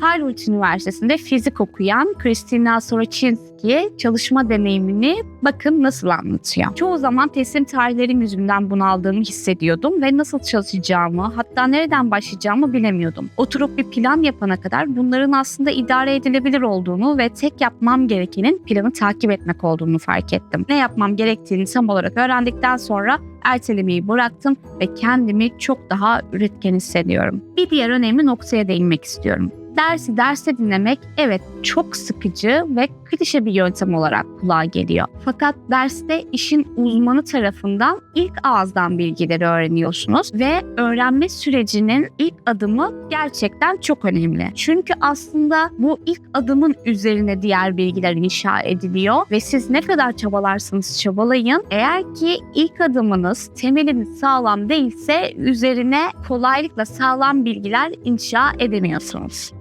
Harvard Üniversitesi'nde fizik okuyan Kristina Soroczynski çalışma deneyimini bakın nasıl anlatıyor. Çoğu zaman teslim tarihlerim yüzünden bunaldığımı hissediyordum ve nasıl çalışacağımı hatta nereden başlayacağımı bilemiyordum. Oturup bir plan yapana kadar bunların aslında idare edilebilir olduğunu ve tek yapmam gerekenin planı takip etmek olduğunu fark ettim. Ne yapmam gerektiğini tam olarak öğrendikten sonra ertelemeyi bıraktım ve kendimi çok daha üretken hissediyorum. Bir diğer önemli noktaya değinmek istiyorum. Dersi derste dinlemek evet çok sıkıcı ve klişe bir yöntem olarak kulağa geliyor. Fakat derste işin uzmanı tarafından ilk ağızdan bilgileri öğreniyorsunuz ve öğrenme sürecinin ilk adımı gerçekten çok önemli. Çünkü aslında bu ilk adımın üzerine diğer bilgiler inşa ediliyor ve siz ne kadar çabalarsanız çabalayın eğer ki ilk adımınız temeliniz sağlam değilse üzerine kolaylıkla sağlam bilgiler inşa edemiyorsunuz.